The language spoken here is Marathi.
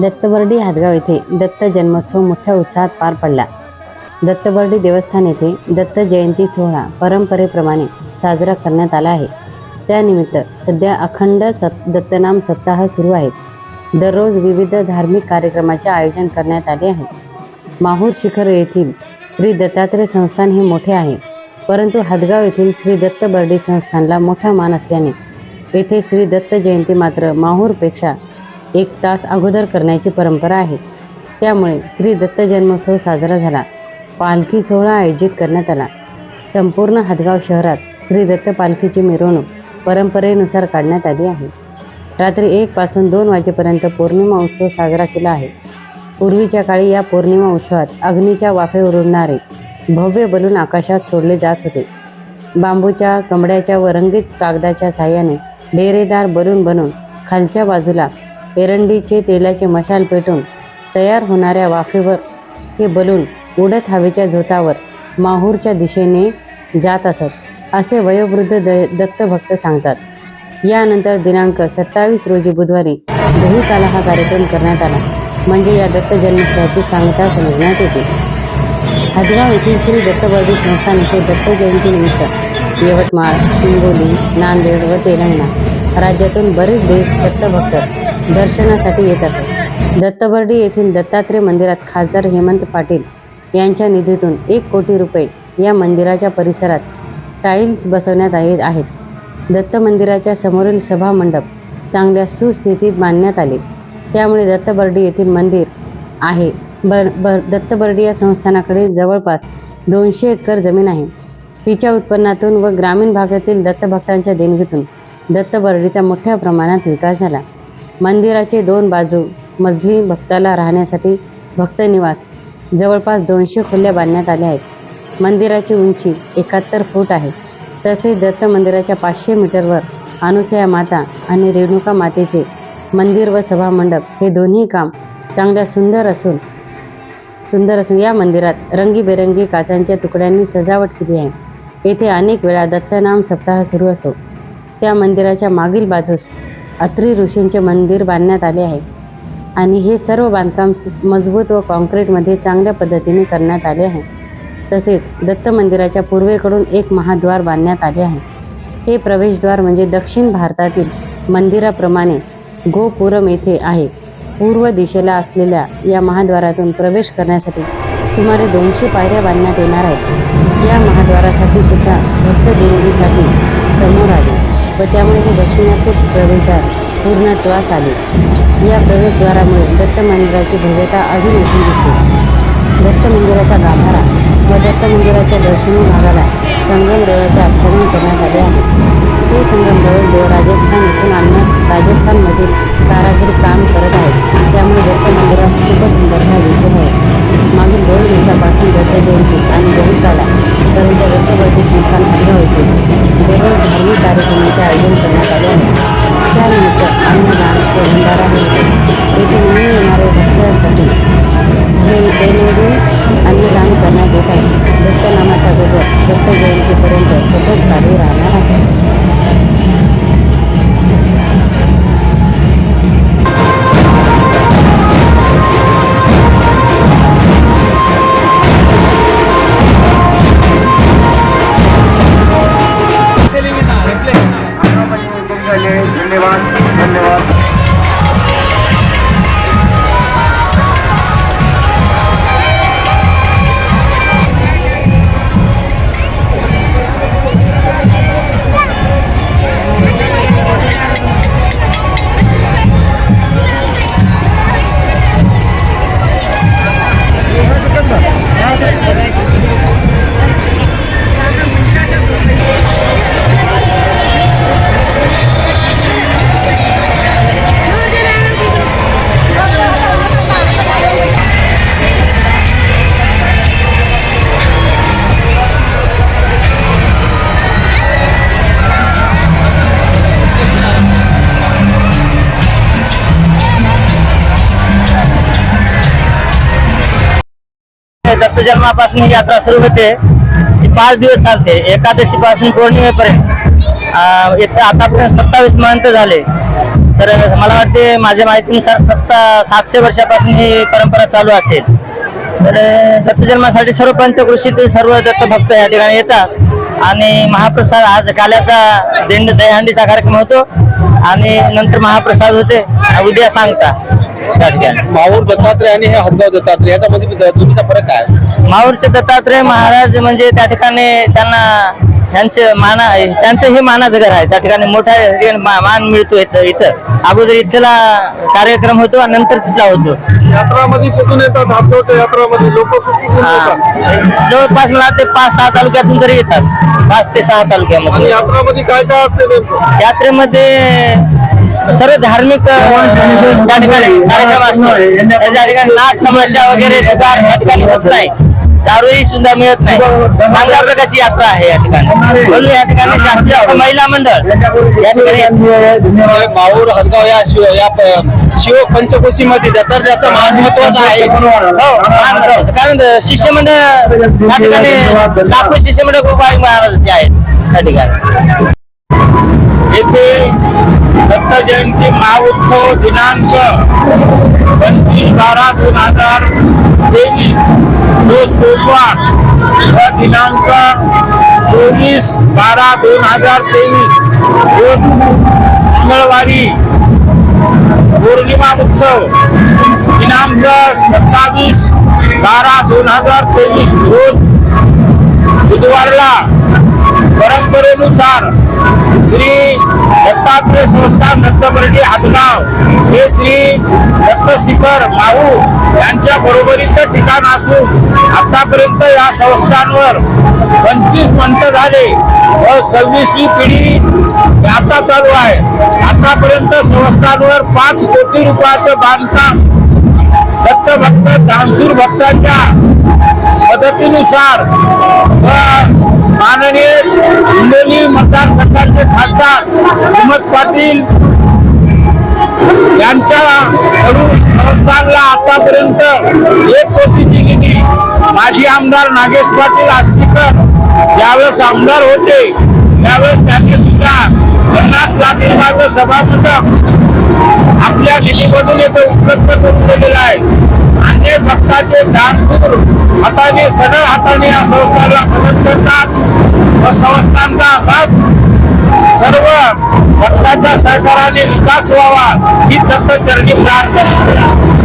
दत्तबर्डी हादगाव येथे दत्त जन्मोत्सव मोठ्या उत्साहात पार पडला. दत्तबर्डी देवस्थान येथे दत्त जयंती सोहळा परंपरेप्रमाणे साजरा करण्यात आला आहे. त्यानिमित्त सध्या अखंड सत दत्तनाम सप्ताह सुरू आहे दररोज विविध धार्मिक कार्यक्रमाचे आयोजन करण्यात आले आहे. माहूर शिखर येथील श्री दत्तात्रय संस्थान हे मोठे आहे परंतु हदगाव येथील श्री दत्त बर्डी संस्थानला मोठा मान असल्याने येथे श्री दत्त जयंती मात्र माहूरपेक्षा एक तास अगोदर करण्याची परंपरा आहे. त्यामुळे श्री दत्त जन्मोत्सव साजरा झाला. पालखी सोहळा आयोजित करण्यात आला. संपूर्ण हदगाव शहरात श्री दत्त पालखीची मिरवणूक परंपरेनुसार काढण्यात आली आहे. रात्री एक पासून दोन वाजेपर्यंत पौर्णिमा उत्सव साजरा केला आहे. पूर्वीच्या काळी या पौर्णिमा उत्सवात अग्नीच्या वाफेवर उडणारे भव्य बलून आकाशात सोडले जात होते. बांबूच्या कमड्याच्या व रंगीत कागदाच्या साह्याने डेरेदार बलून बनवून खालच्या बाजूला एरंडीचे तेलाचे मशाल पेटून तयार होणाऱ्या वाफेवर हे बलून उडत हवेच्या झोतावर माहूरच्या दिशेने जात असत असे वयोवृद्ध द दत्तभक्त सांगतात. यानंतर दिनांक सत्तावीस रोजी बुधवारी दहीकाला हा कार्यक्रम करण्यात आला. म्हणजे या दत्त जन्मोत्सवाची सांगता समजण्यात येते. हदगाव येथील श्री दत्तवर्धी संस्थान येथे दत्त जयंतीनिमित्त यवतमाळ हिंगोली नांदेड व तेलंगणा राज्यातून बरेच देश दत्तभक्त दर्शनासाठी येत असत दत्तबर्डी येथील दत्तात्रय मंदिरात खासदार हेमंत पाटील यांच्या निधीतून एक कोटी रुपये या मंदिराच्या परिसरात टाईल्स बसवण्यात आले आहेत. दत्त मंदिराच्या समोरील सभामंडप चांगल्या सुस्थितीत बांधण्यात आले. त्यामुळे दत्तबर्डी येथील मंदिर आहे. बर बर दत्तबर्डी या संस्थानाकडे जवळपास दोनशे एकर जमीन आहे. तिच्या उत्पन्नातून व ग्रामीण भागातील दत्तभक्तांच्या देणगीतून दत्तबर्डीचा मोठ्या प्रमाणात विकास झाला. मंदिराचे दोन बाजू मजली भक्ताला राहण्यासाठी भक्तनिवास जवळपास दोनशे खोल्या बांधण्यात आल्या आहेत. मंदिराची उंची एकाहत्तर फूट आहे. तसेच दत्त मंदिराच्या पाचशे मीटरवर अनुसया माता आणि रेणुका मातेचे मंदिर व सभामंडप हे दोन्ही काम चांगल्या सुंदर असून सुंदर असून या मंदिरात रंगीबेरंगी काचांच्या तुकड्यांनी सजावट केली आहे. येथे अनेक वेळा दत्तनाम सप्ताह सुरू असतो. त्या मंदिराच्या मागील बाजूस अत्री ऋषींचे मंदिर बांधण्यात आले आहे. आणि हे सर्व बांधकाम स- मजबूत व कॉन्क्रीटमध्ये चांगल्या पद्धतीने करण्यात आले आहे. तसेच दत्त मंदिराच्या पूर्वेकडून एक महाद्वार बांधण्यात आले आहे. हे प्रवेशद्वार म्हणजे दक्षिण भारतातील मंदिराप्रमाणे गोपुरम येथे आहे. पूर्व दिशेला असलेल्या या महाद्वारातून प्रवेश करण्यासाठी सुमारे दोनशे पायऱ्या बांधण्यात येणार आहेत. या महाद्वारासाठी सुद्धा भक्त देणगीसाठी समोर आले. व त्यामुळे हे दक्षिणात्य प्रवेशद्वार पूर्णत्वास आले. या प्रवेशद्वारामुळे दत्त मंदिराची भव्यता अजून उठून दिसते. दत्त मंदिराचा गाभारा व दत्त मंदिराच्या दर्शनी भागाला संगमरवराचे आच्छादन करण्यात आले आहे. हे संगमरवर राजस्थान येथून आणण्यात राजस्थानमधील कारागीर काम करत आहेत त्यामुळे दत्त मंदिरास खूपच सुंदरता दिसत आहे. मागील दोन दिवसापासून दत्त जयंती आणि दहिकाला धार्मिक कार्यक्रमाचे आयोजन करण्यात आले आहे त्यानिमित्त अन्नदान व भंडारा होते येथे निवडून येणारे भक्तांसाठी हे दैनंदिन अन्नदान करण्यात येत आहे दत्तनामाचा गजर दत्त जयंतीपर्यंत जन्मापासून यात्रा सुरू होते. ती पाच दिवस चालते. एकादशी पासून पौर्णिमेपर्यंत इथे आतापर्यंत सत्तावीस महंत झाले. तर मला वाटते माझ्या माहितीनुसार सत्ता सातशे वर्षापासून ही परंपरा चालू असेल. तर दत्त जन्मासाठी सर्व पंचकृषीतील सर्व दत्त भक्त या ठिकाणी येतात. आणि महाप्रसाद आज काल्याचा दिंड दहीहंडीचा कार्यक्रम होतो. आणि नंतर महाप्रसाद होते. उद्या सांगता. त्या ठिकाणी माहूर दत्तात्रय आणि हे हदगाव दत्तात्रय याच्यामध्ये दोन्हीचा फरक काय? माहूरचे दत्तात्रय महाराज म्हणजे त्या ठिकाणी त्यांना त्यांचे माना त्यांचं हे मानाचं घर आहे. त्या ठिकाणी मोठा मान मिळतो इथं इथं. अगोदर इथला कार्यक्रम होतो आणि नंतर तिथला होतो. यात्रामध्ये कुठून येतात? हदगावच्या यात्रामध्ये लोक हा. जवळपास मला ते पाच सहा तालुक्यातून तरी येतात. पाच ते सहा तालुक्यामध्ये. यात्रामध्ये काय काय असते यात्रेमध्ये सर्व धार्मिक अ, त्या ठिकाणी कार्यक्रम असतो त्या ठिकाणी नाच तमाशा वगैरे जुगार या ठिकाणी होत नाही. दारूही सुद्धा मिळत नाही. चांगल्या प्रकारची यात्रा आहे या ठिकाणी. म्हणून या ठिकाणी जास्त महिला मंडळ या ठिकाणी माहूर हदगाव या शिव या शिव पंचकोशी मध्ये दत्तात्रयाचं मान महत्वाचं आहे. हो. कारण शिष्यमंडळ त्या ठिकाणी लाखो शिष्यमंडळ गोपाळ महाराजांचे आहेत. त्या ठिकाणी. येथे दत्त जयंती महाउत्सव दिनांक पंचवीस बारा दोन हजार तेवीस. तो सोमवार व दिनांक चोवीस बारा दोन हजार तेवीस. रोज मंगळवारी पौर्णिमा उत्सव दिनांक सत्तावीस बारा दोन हजार तेवीस. रोज बुधवारला परंपरेनुसार श्री दत्तात्रय संस्थान दत्तबर्डी हातगाव. हे श्री दत्तशिखर माऊ यांच्या बरोबरीचं ठिकाण असून आतापर्यंत या संस्थांवर पंचवीस मंथ झाले व सव्वीसवी पिढी आता चालू आहे. आतापर्यंत संस्थांवर पाच कोटी रुपयाचं बांधकाम दत्त भक्त दानसूर भक्तांच्या मदतीनुसार व माननीय हिंगोली मतदारसंघाचे खासदार हिमत पाटील यांच्याकडून संस्थानला आतापर्यंत एक कोटीची निधी माजी आमदार नागेश पाटील आस्तीकर यावेळेस आमदार होते त्यावेळेस त्यांनी सुद्धा पन्नास लाख रुपयाचं सभामंडप आपल्या निधीमधून येथे उपलब्ध करून दिलेलं आहे. अन्य दानसूर हाताने सडळ हाताने या संस्थाला मदत करतात. व संस्थांचा असाच सर्व भक्ताच्या सहकाराने विकास व्हावा ही दत्तचरणी प्रार्थना.